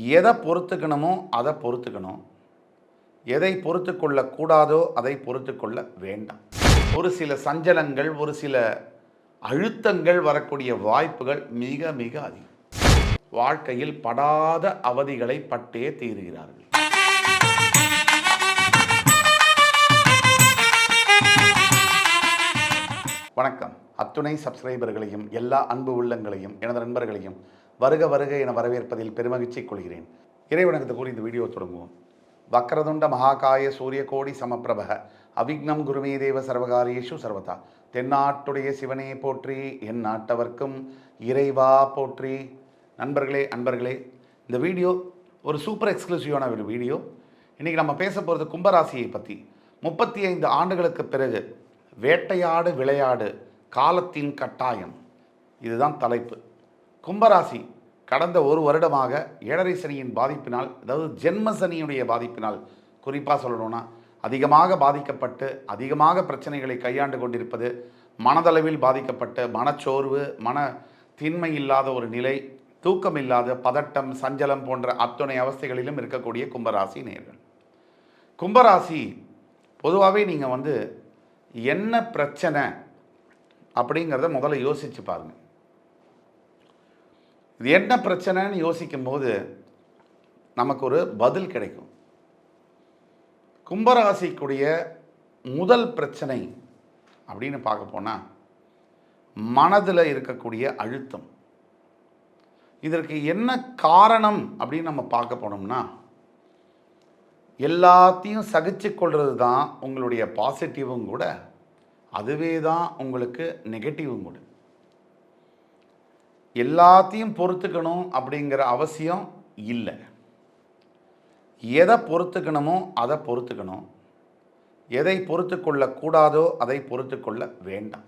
எதை பொறுத்துக்கணுமோ அதை பொறுத்துக்கணும். எதை பொறுத்து கொள்ளக்கூடாதோ அதை பொறுத்து கொள்ள வேண்டாம். ஒரு சில சஞ்சலங்கள் ஒரு சில அழுத்தங்கள் வரக்கூடிய வாய்ப்புகள் மிக மிக அதிகம். வாழ்க்கையில் படாத அவதிகளை பட்டே தீருகிறார்கள். வணக்கம். அத்துணை சப்ஸ்கிரைபர்களையும் எல்லா அன்பு உள்ளங்களையும் எனது நண்பர்களையும் வருக வருக என வரவேற்பதில் பெருமகிழ்ச்சி கொள்கிறேன். இறைவணக்கத்தை கூறி இந்த வீடியோ தொடங்குவோம். வக்ரதுண்ட மகாகாய சூரிய கோடி சமப்பிரபக அவிக்னம் குருமே தேவ சர்வகாரியேஷு சர்வதா. தென்னாட்டுடைய சிவனே போற்றி என் நாட்டவர்க்கும் இறைவா போற்றி. நண்பர்களே அன்பர்களே இந்த வீடியோ ஒரு சூப்பர் எக்ஸ்க்ளூசிவான ஒரு வீடியோ. இன்றைக்கி நம்ம பேச போகிறது கும்பராசியை பற்றி முப்பத்தி ஐந்து ஆண்டுகளுக்கு பிறகு வேட்டையாடு விளையாடு காலத்தின் கட்டாயம். இதுதான் தலைப்பு. கும்பராசி கடந்த ஒரு வருடமாக ஏழரை சனியின் பாதிப்பினால் அதாவது ஜென்ம சனியுடைய பாதிப்பினால் குறிப்பாக சொல்லணும்னா அதிகமாக பாதிக்கப்பட்டு அதிகமாக பிரச்சனைகளை கையாண்டு கொண்டிருப்பது மனதளவில் பாதிக்கப்பட்டு மனச்சோர்வு மன திண்மை இல்லாத ஒரு நிலை தூக்கம் இல்லாத பதட்டம் சஞ்சலம் போன்ற அத்துணை அவஸ்தைகளிலும் இருக்கக்கூடிய கும்பராசி நேர்கள். கும்பராசி பொதுவாகவே நீங்கள் வந்து என்ன பிரச்சனை அப்படிங்கிறத முதல்ல யோசிச்சு பாருங்கள் இது என்ன பிரச்சனைன்னு யோசிக்கும் போது நமக்கு ஒரு பதில் கிடைக்கும். கும்பராசிக்குடைய முதல் பிரச்சனை அப்படின்னு பார்க்க போனால் மனதில் இருக்கக்கூடிய அழுத்தம். இதற்கு என்ன காரணம் அப்படின்னு நம்ம பார்க்க போனோம்னா எல்லாத்தையும் சகிச்சு கொள்வது தான் உங்களுடைய பாசிட்டிவும் கூட அதுவே தான் உங்களுக்கு நெகட்டிவும் கூட. எல்லாத்தையும் பொறுத்துக்கணும் அப்படிங்கிற அவசியம் இல்லை. எதை பொறுத்துக்கணுமோ அதை பொறுத்துக்கணும். எதை பொறுத்து கொள்ளக்கூடாதோ அதை பொறுத்து கொள்ள வேண்டாம்.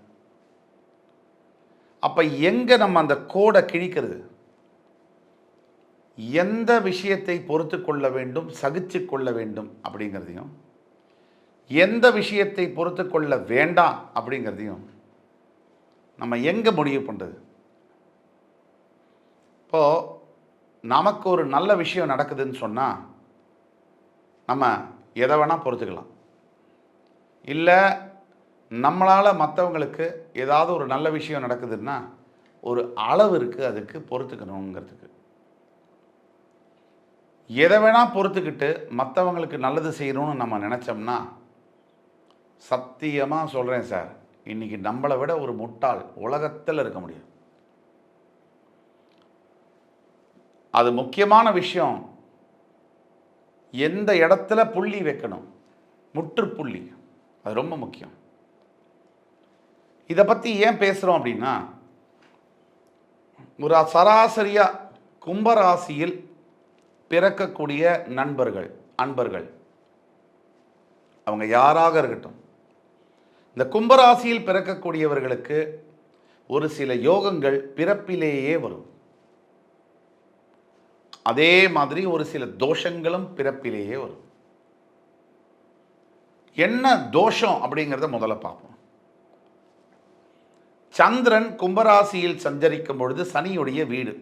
அப்போ எங்கே நம்ம அந்த கோடை கிழிக்கிறது? எந்த விஷயத்தை பொறுத்து கொள்ள வேண்டும் சகிச்சு கொள்ள வேண்டும் அப்படிங்கிறதையும் எந்த விஷயத்தை பொறுத்து கொள்ள வேண்டாம் அப்படிங்கிறதையும் நம்ம எங்கே முடிவு பண்ணுறது இப்போது நமக்கு ஒரு நல்ல விஷயம் நடக்குதுன்னு சொன்னால் நம்ம எதை வேணால் பொறுத்துக்கலாம். இல்லை நம்மளால் மற்றவங்களுக்கு ஏதாவது ஒரு நல்ல விஷயம் நடக்குதுன்னா ஒரு அளவு இருக்குது அதுக்கு பொறுத்துக்கணுங்கிறதுக்கு. எதை வேணால் பொறுத்துக்கிட்டு மற்றவங்களுக்கு நல்லது செய்யணும்னு நம்ம நினச்சோம்னா சத்தியமாக சொல்கிறேன் சார். இன்றைக்கி நம்மளை விட ஒரு முட்டாள் உலகத்தில் இருக்க முடியும். அது முக்கியமான விஷயம். எந்த இடத்துல புள்ளி வைக்கணும்? முற்றுப்புள்ளி. அது ரொம்ப முக்கியம். இதை பற்றி ஏன் பேசுகிறோம் அப்படின்னா ஒரு சராசரியாக கும்பராசியில் பிறக்கக்கூடிய நண்பர்கள் அன்பர்கள் அவங்க யாராக இருக்கட்டும் இந்த கும்பராசியில் பிறக்கக்கூடியவர்களுக்கு ஒரு சில யோகங்கள் பிறப்பிலேயே வரும். அதே மாதிரி ஒரு சில தோஷங்களும் பிறப்பிலேயே வரும். என்ன தோஷம் அப்படிங்கிறத முதல்ல பார்ப்போம். சந்திரன் கும்பராசியில் சஞ்சரிக்கும் பொழுது சனியுடைய வீடு.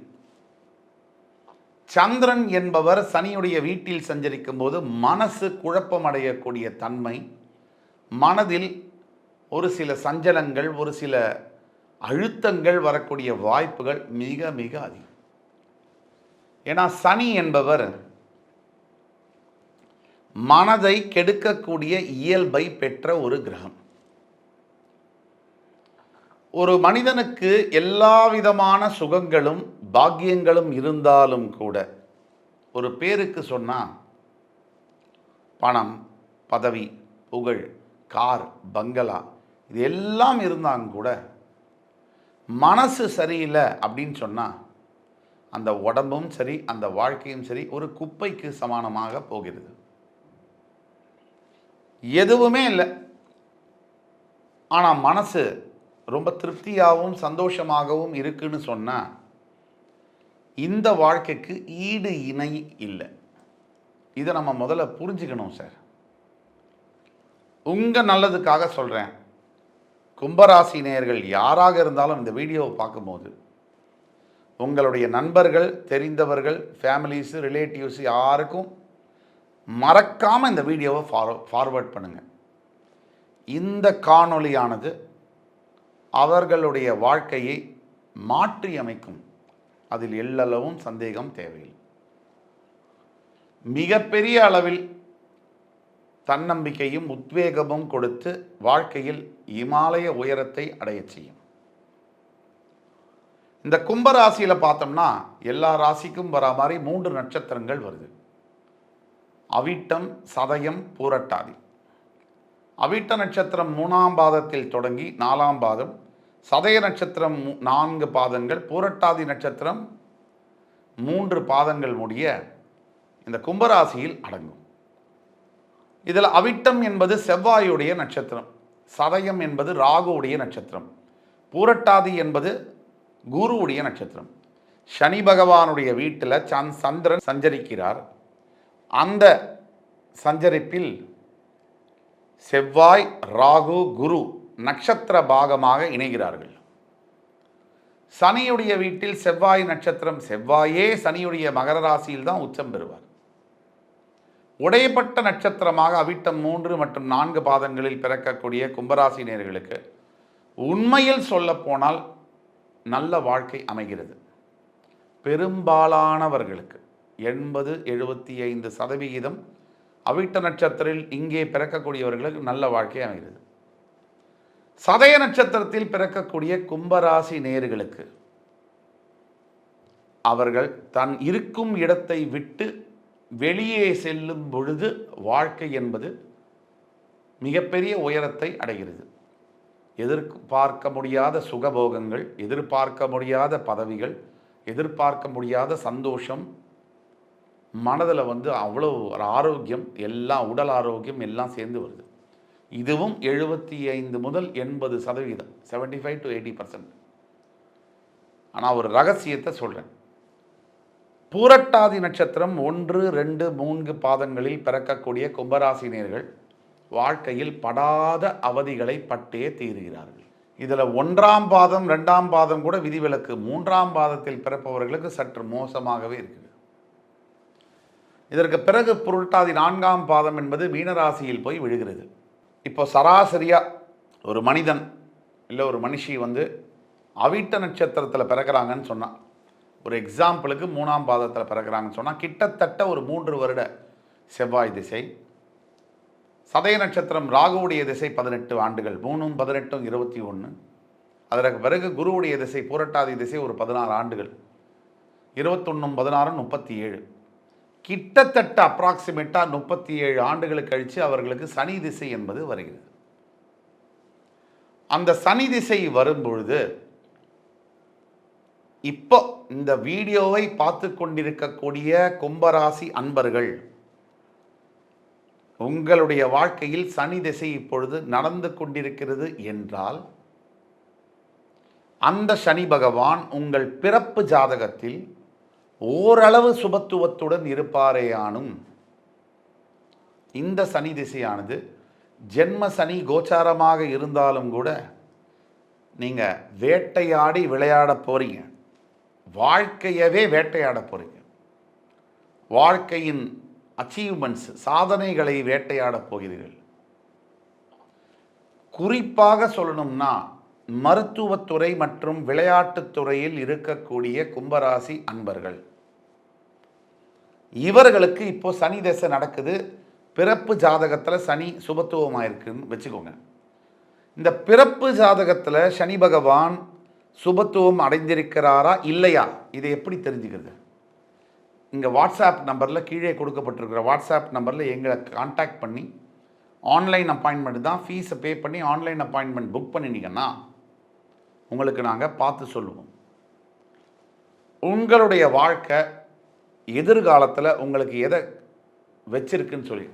சந்திரன் என்பவர் சனியுடைய வீட்டில் சஞ்சரிக்கும் போது மனசு குழப்பமடையக்கூடிய தன்மை மனதில் ஒரு சில சஞ்சலங்கள் ஒரு சில அழுத்தங்கள் வரக்கூடிய வாய்ப்புகள் மிக மிக அதிகம். ஏன்னா சனி என்பவர் மனதை கெடுக்கக்கூடிய இயல்பை பெற்ற ஒரு கிரகம். ஒரு மனிதனுக்கு எல்லா விதமான சுகங்களும் பாக்கியங்களும் இருந்தாலும் கூட ஒரு பேருக்கு சொன்னால் பணம் பதவி புகழ் கார் பங்களா இது எல்லாம் இருந்தாங்க கூட மனசு சரியில்லை அப்படின்னு சொன்னால் அந்த உடம்பும் சரி அந்த வாழ்க்கையும் சரி ஒரு குப்பைக்கு சமானமாக போகிறது. எதுவுமே இல்லை. ஆனால் மனசு ரொம்ப திருப்தியாகவும் சந்தோஷமாகவும் இருக்குன்னு சொன்னால் இந்த வாழ்க்கைக்கு ஈடு இணை இல்லை. இதை நம்ம முதல்ல புரிஞ்சுக்கணும் சார். உங்கள் நல்லதுக்காக சொல்கிறேன் கும்பராசி நேயர்கள் யாராக இருந்தாலும் இந்த வீடியோவை பார்க்கும்போது உங்களுடைய நண்பர்கள் தெரிந்தவர்கள் ஃபேமிலிஸு ரிலேட்டிவ்ஸ் யாருக்கும் மறக்காமல் இந்த வீடியோவை ஃபாரோ ஃபார்வர்ட் பண்ணுங்கள் இந்த காணொளியானது அவர்களுடைய வாழ்க்கையை மாற்றி அமைக்கும் அதில் எல்லளவும் சந்தேகம் தேவையில்லை. மிகப்பெரிய அளவில் தன்னம்பிக்கையும் உத்வேகமும் கொடுத்து வாழ்க்கையில் இமாலய உயரத்தை அடையச் செய்யும். இந்த கும்ப ராசியில் பார்த்தோம்னா எல்லா ராசிக்கும் வரா மாதிரி மூன்று நட்சத்திரங்கள் வருது. அவிட்டம் சதயம் பூரட்டாதி. அவிட்ட நட்சத்திரம் மூணாம் பாதத்தில் தொடங்கி நாலாம் பாதம் சதய நட்சத்திரம் நான்கு பாதங்கள் பூரட்டாதி நட்சத்திரம் மூன்று பாதங்கள் முடிய இந்த கும்பராசியில் அடங்கும். இதில் அவிட்டம் என்பது செவ்வாயுடைய நட்சத்திரம் சதயம் என்பது ராகுவுடைய நட்சத்திரம் பூரட்டாதி என்பது குருவுடைய நட்சத்திரம். சனி பகவானுடைய வீட்டில் சந் சந்திரன் சஞ்சரிக்கிறார். அந்த சஞ்சரிப்பில் செவ்வாய் ராகு குரு நட்சத்திர பாகமாக இணைகிறார்கள். சனியுடைய வீட்டில் செவ்வாய் நட்சத்திரம் செவ்வாயே சனியுடைய மகர ராசியில் தான் உச்சம் பெறுவார். உடையப்பட்ட நட்சத்திரமாக அவிட்டம் மூன்று மற்றும் நான்கு பாதங்களில் பிறக்கக்கூடிய கும்பராசி நேர்களுக்கு உண்மையில் சொல்லப்போனால் நல்ல வாழ்க்கை அமைகிறது. பெரும்பாலானவர்களுக்கு எண்பது எழுபத்தி ஐந்து சதவிகிதம் அவிட்ட நட்சத்திரத்தில் இங்கே பிறக்கக்கூடியவர்களுக்கு நல்ல வாழ்க்கை அமைகிறது. சதய நட்சத்திரத்தில் பிறக்கக்கூடிய கும்பராசி நேர்களுக்கு அவர்கள் தன் இருக்கும் இடத்தை விட்டு வெளியே செல்லும் பொழுது வாழ்க்கை என்பது மிகப்பெரிய உயரத்தை அடைகிறது. எதிர்பார்க்க முடியாத சுகபோகங்கள் எதிர்பார்க்க முடியாத பதவிகள் எதிர்பார்க்க முடியாத சந்தோஷம். மனதில் வந்து அவ்வளோ ஒரு ஆரோக்கியம் எல்லாம் உடல் ஆரோக்கியம் எல்லாம் சேர்ந்து வருது. இதுவும் எழுபத்தி ஐந்து முதல் எண்பது சதவீதம் seventy five to eighty percent ஆனால் ஒரு ரகசியத்தை சொல்கிறேன் பூரட்டாதி நட்சத்திரம் ஒன்று ரெண்டு மூன்று பாதங்களில் பிறக்கக்கூடிய கும்பராசினியர்கள் வாழ்க்கையில் படாத அவதிகளை பட்டே தீருகிறார்கள். இதில் ஒன்றாம் பாதம் ரெண்டாம் பாதம் கூட விதிவிலக்கு. மூன்றாம் பாதத்தில் பிறப்பவர்களுக்கு சற்று மோசமாகவே இருக்குது. இதற்கு பிறகு புரட்டாதி நான்காம் பாதம் என்பது மீனராசியில் போய் விழுகிறது. இப்போ சராசரியாக ஒரு மனிதன் இல்லை ஒரு மனுஷி வந்து அவிட்ட நட்சத்திரத்தில் பிறக்கிறாங்கன்னு சொன்னால் ஒரு எக்ஸாம்பிளுக்கு மூணாம் பாதத்தில் பிறக்கிறாங்கன்னு சொன்னால் கிட்டத்தட்ட ஒரு மூன்று வருட செவ்வாய் திசை சதய நட்சத்திரம் ராகுவுடைய திசை பதினெட்டு ஆண்டுகள் மூணும் பதினெட்டும் இருபத்தி ஒன்று. அதற்கு பிறகு குருவுடைய திசை பூரட்டாதி திசை ஒரு பதினாறு ஆண்டுகள். இருபத்தொன்னும் பதினாறும் முப்பத்தி ஏழு. கிட்டத்தட்ட அப்ராக்சிமேட்டாக முப்பத்தி ஏழு ஆண்டுகளுக்கு கழித்து அவர்களுக்கு சனி திசை என்பது வருகிறது. அந்த சனி திசை வரும்பொழுது இப்போ இந்த வீடியோவை பார்த்து கொண்டிருக்கக்கூடிய கும்பராசி அன்பர்கள் உங்களுடைய வாழ்க்கையில் சனி திசை இப்பொழுது நடந்து கொண்டிருக்கிறது என்றால் அந்த சனி பகவான் உங்கள் பிறப்பு ஜாதகத்தில் ஓரளவு சுபத்துவத்துடன் இருப்பாரேயானும் இந்த சனி திசையானது ஜென்ம சனி கோச்சாரமாக இருந்தாலும் கூட நீங்கள் வேட்டையாடி விளையாட போகிறீங்க வாழ்க்கையவே வேட்டையாட போகிறீங்க வாழ்க்கையின் அச்சீவ்மெண்ட்ஸ் சாதனைகளை வேட்டையாடப் போகிறீர்கள். குறிப்பாக சொல்லணும்னா மருத்துவத்துறை மற்றும் விளையாட்டுத்துறையில் இருக்கக்கூடிய கும்பராசி அன்பர்கள். இவர்களுக்கு இப்போ சனி தசை நடக்குது. பிறப்பு ஜாதகத்தில் சனி சுபத்துவமாக இருக்குன்னு வச்சுக்கோங்க. இந்த பிறப்பு ஜாதகத்தில் சனி பகவான் சுபத்துவம் அடைந்திருக்கிறாரா இல்லையா? இதை எப்படி தெரிஞ்சுக்கிறது? இங்கே வாட்ஸ்அப் நம்பரில் கீழே கொடுக்கப்பட்டிருக்கிற வாட்ஸ்அப் நம்பரில் எங்களை காண்டாக்ட் பண்ணி ஆன்லைன் அப்பாயின்மெண்ட் தான் ஃபீஸை பே பண்ணி ஆன்லைன் அப்பாயின்மெண்ட் புக் பண்ணினீங்கன்னா உங்களுக்கு நாங்கள் பார்த்து சொல்லுவோம். உங்களுடைய வாழ்க்கை எதிர்காலத்தில் உங்களுக்கு எதை வச்சிருக்குன்னு சொல்லி.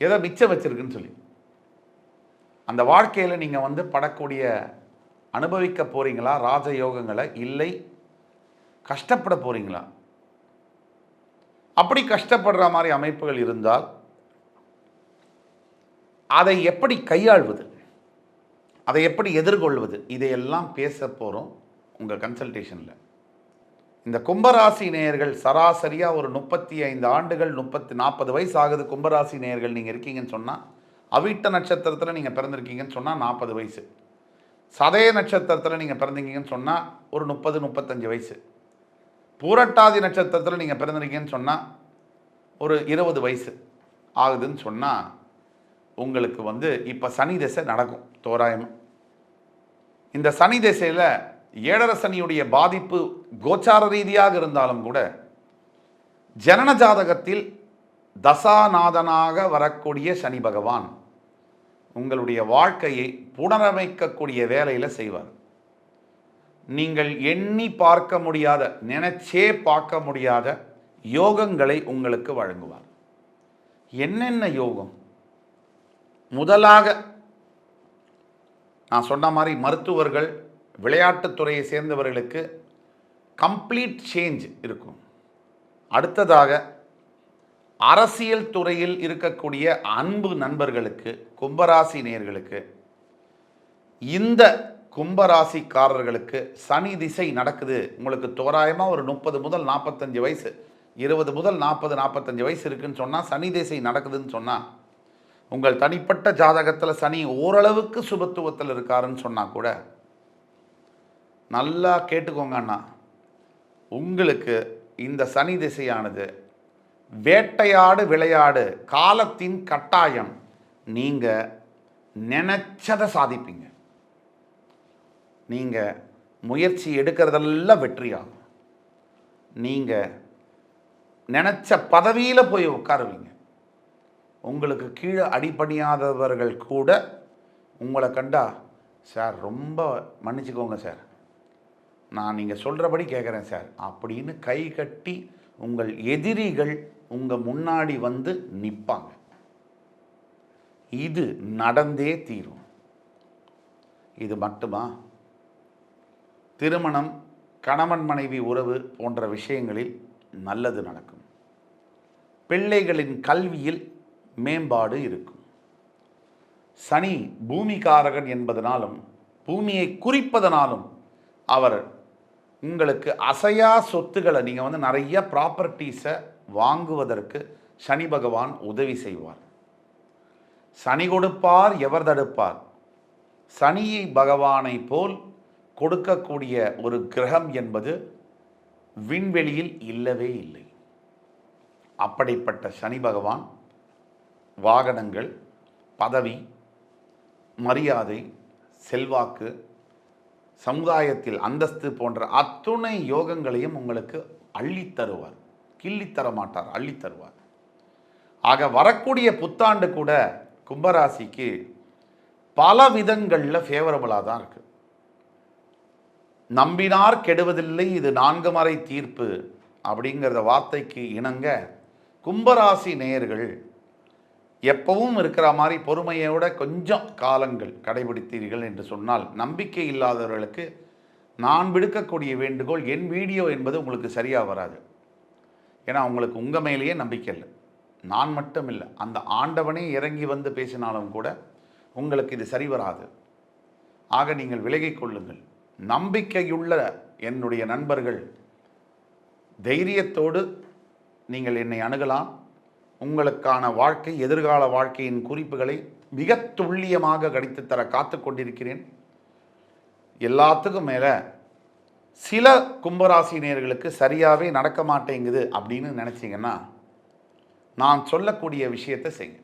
எதை மிச்சம் வச்சிருக்குன்னு சொல்லி. அந்த வாழ்க்கையில் நீங்கள் வந்து படக்கூடிய அனுபவிக்க போகிறீங்களா ராஜயோகங்களை இல்லை கஷ்டப்பட போகிறீங்களா அப்படி கஷ்டப்படுற மாதிரி அமைப்புகள் இருந்தால் அதை எப்படி கையாள்வது? அதை எப்படி எதிர்கொள்வது? இதையெல்லாம் பேச போகிறோம் உங்கள் கன்சல்டேஷனில் இந்த கும்பராசி நேயர்கள் சராசரியாக ஒரு முப்பத்தி ஐந்து ஆண்டுகள் முப்பத்தி நாற்பது வயசு ஆகுது கும்பராசி நேயர்கள். நீங்கள் இருக்கீங்கன்னு சொன்னால் அவிட்ட நட்சத்திரத்தில் நீங்கள் பிறந்திருக்கீங்கன்னு சொன்னால் நாற்பது வயசு. சதய நட்சத்திரத்தில் நீங்கள் பிறந்தீங்கன்னு சொன்னால் ஒரு முப்பது முப்பத்தஞ்சு வயசு. பூரட்டாதி நட்சத்திரத்தில் நீங்கள் பிறந்திருக்கீங்கன்னு சொன்னால் ஒரு இருபது வயசு ஆகுதுன்னு சொன்னால் உங்களுக்கு வந்து இப்போ சனி திசை நடக்கும் தோராயமாக இந்த சனி திசையில் ஏழரை சனியுடைய பாதிப்பு கோச்சார ரீதியாக இருந்தாலும் கூட ஜனன ஜாதகத்தில் தசாநாதனாக வரக்கூடிய சனி பகவான் உங்களுடைய வாழ்க்கையை புனரமைக்கக்கூடிய வேலையில் செய்வார். நீங்கள் எண்ணி பார்க்க முடியாத நினைச்சே பார்க்க முடியாத யோகங்களை உங்களுக்கு வழங்குவார். என்னென்ன யோகம்? முதலாக நான் சொன்ன மாதிரி மருத்துவர்கள் விளையாட்டுத்துறையை சேர்ந்தவர்களுக்கு கம்ப்ளீட் சேஞ்ச் இருக்கும். அடுத்ததாக அரசியல் துறையில் இருக்கக்கூடிய அன்பு நண்பர்களுக்கு கும்பராசி நேர்களுக்கு இந்த கும்பராசிக்காரர்களுக்கு சனி திசை நடக்குது. உங்களுக்கு தோராயமாக ஒரு முப்பது முதல் நாற்பத்தஞ்சு வயசு. இருபது முதல் நாற்பது நாற்பத்தஞ்சு வயசு இருக்குன்னு சொன்னால் சனி திசை நடக்குதுன்னு சொன்னால் உங்கள் தனிப்பட்ட ஜாதகத்தில் சனி ஓரளவுக்கு சுபத்துவத்தில் இருக்காருன்னு சொன்னால் கூட நல்லா கேட்டுக்கோங்க அண்ணா. உங்களுக்கு இந்த சனி திசையானது வேட்டையாடு விளையாடு காலத்தின் கட்டாயம். நீங்கள் நினச்சதை சாதிப்பீங்க. நீங்கள் முயற்சி எடுக்கிறதெல்லாம் வெற்றியாகும். நீங்கள் நினச்ச பதவியில் போய் உட்காருவீங்க. உங்களுக்கு கீழே அடிபணியாதவர்கள் கூட உங்களை கண்டா சார் ரொம்ப மன்னிச்சுக்கோங்க சார். நான் நீங்கள் சொல்கிறபடி கேட்குறேன் சார். அப்படின்னு கை கட்டி உங்கள் எதிரிகள் உங்கள் முன்னாடி வந்து நிற்பாங்க இது நடந்தே தீரும். இது மட்டுமா? திருமணம் கணவன் மனைவி உறவு போன்ற விஷயங்களில் நல்லது நடக்கும். பிள்ளைகளின் கல்வியில் மேம்பாடு இருக்கும். சனி பூமிகாரகன் என்பதனாலும் பூமியை குறிப்பதனாலும் அவர் உங்களுக்கு அசையா சொத்துக்களை நீங்கள் வந்து நிறைய ப்ராப்பர்ட்டிஸை வாங்குவதற்கு சனி பகவான் உதவி செய்வார். சனி கொடுப்பார் எவர் தடுப்பார்? சனியை பகவானை போல் கொடுக்கக்கூடிய ஒரு கிரகம் என்பது விண்வெளியில் இல்லவே இல்லை. அப்படிப்பட்ட சனி பகவான் வாகனங்கள் பதவி மரியாதை செல்வாக்கு சமுதாயத்தில் அந்தஸ்து போன்ற அத்துணை யோகங்களையும் உங்களுக்கு அள்ளித் தருவார். மாட்டார் அள்ளித்தருவார் ஆக வரக்கூடிய புத்தாண்டு கூட கும்பராசிக்கு பல விதங்களில் ஃபேவரபுளாக தான் இருக்குது நம்பினார் கெடுவதில்லை இது நான்கு மறை தீர்ப்பு அப்படிங்கிறத வார்த்தைக்கு இணங்க கும்பராசி நேயர்கள் எப்பவும் இருக்கிற மாதிரி பொறுமையோட கொஞ்சம் காலங்கள் கடைபிடித்தீர்கள் என்று சொன்னால் நம்பிக்கை இல்லாதவர்களுக்கு நான் விடுக்கக்கூடிய வேண்டுகோள் என் வீடியோ என்பது உங்களுக்கு சரியாக வராது. ஏன்னா உங்களுக்கு உங்கள் மேலேயே நம்பிக்கை இல்லை. நான் மட்டும் இல்லை. அந்த ஆண்டவனே இறங்கி வந்து பேசினாலும் கூட உங்களுக்கு இது சரி வராது. ஆக நீங்கள் விலகிக் கொள்ளுங்கள். நம்பிக்கையுள்ள என்னுடைய நண்பர்கள் தைரியத்தோடு நீங்கள் என்னை அணுகலாம். உங்களுக்கான வாழ்க்கை எதிர்கால வாழ்க்கையின் குறிப்புகளை மிக துல்லியமாக கணித்து தர காத்து கொண்டிருக்கிறேன். எல்லாத்துக்கும் மேலே சில கும்பராசினியர்களுக்கு சரியாகவே நடக்க மாட்டேங்குது அப்படின்னு நினச்சிங்கன்னா நான் சொல்லக்கூடிய விஷயத்தை செய்யுங்க.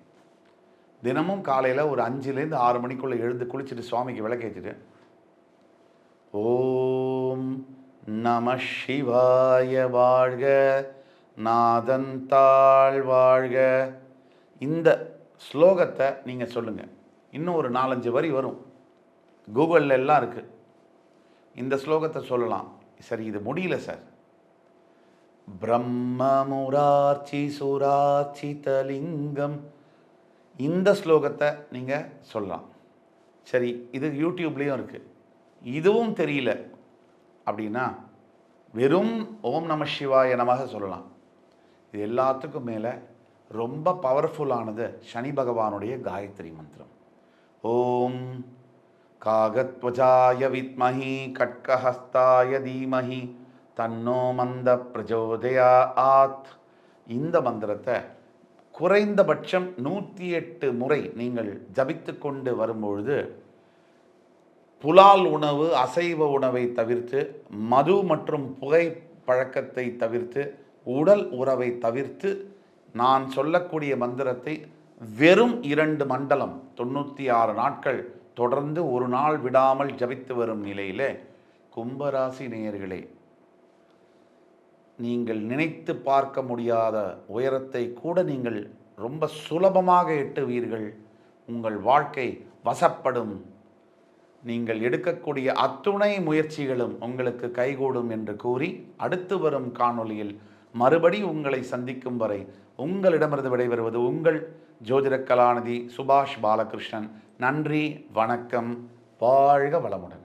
தினமும் காலையில் ஒரு அஞ்சுலேருந்து ஆறு மணிக்குள்ளே எழுந்து குளிச்சுட்டு சுவாமிக்கு விளக்கேச்சிட்டு ஓம் நம சிவாய வாழ்க நாதன் தாழ் வாழ்க. இந்த ஸ்லோகத்தை நீங்கள் சொல்லுங்கள் இன்னும் ஒரு நாலஞ்சு வரி வரும். கூகுளில் எல்லாம் இருக்குது இந்த ஸ்லோகத்தை சொல்லலாம். சரி இது முடியல சார். பிரம்மமுரார்ச்சி சுரார்ச்சிதலிங்கம் இந்த ஸ்லோகத்தை நீங்கள் சொல்லலாம். சரி இது யூடியூப்லேயும் இருக்குது இதுவும் தெரியல அப்படின்னா வெறும் ஓம் நம சிவாய நமக சொல்லலாம். இது எல்லாத்துக்கும் மேலே ரொம்ப பவர்ஃபுல்லானது சனி பகவானுடைய காயத்ரி மந்திரம். ஓம் காகத்வஜாய வித்மஹி கட்கஹஸ்தாய தீமஹி தன்னோ மந்த பிரஜோதயா ஆத். இந்த மந்திரத்தை குறைந்தபட்சம் நூற்றி எட்டு முறை நீங்கள் ஜபித்து கொண்டு வரும்பொழுது புலால் உணவு அசைவ உணவை தவிர்த்து மது மற்றும் புகை பழக்கத்தை தவிர்த்து உடல் உறவை தவிர்த்து நான் சொல்லக்கூடிய மந்திரத்தை வெறும் இரண்டு மண்டலம் தொண்ணூற்றி ஆறு நாட்கள் தொடர்ந்து ஒரு நாள் விடாமல் ஜபித்து வரும் நிலையிலே கும்பராசி நேயர்களே நீங்கள் நினைத்து பார்க்க முடியாத உயரத்தை கூட நீங்கள் ரொம்ப சுலபமாக எட்டுவீர்கள். உங்கள் வாழ்க்கை வசப்படும் நீங்கள் எடுக்கக்கூடிய அத்துணை முயற்சிகளும் உங்களுக்கு கைகூடும் என்று கூறி அடுத்து வரும் காணொளியில் மறுபடி உங்களை சந்திக்கும் வரை உங்களிடமிருந்து விடைபெறுவது உங்கள் ஜோதிட கலாநிதி சுபாஷ் பாலகிருஷ்ணன். நன்றி வணக்கம் வாழ்க வளமுடன்.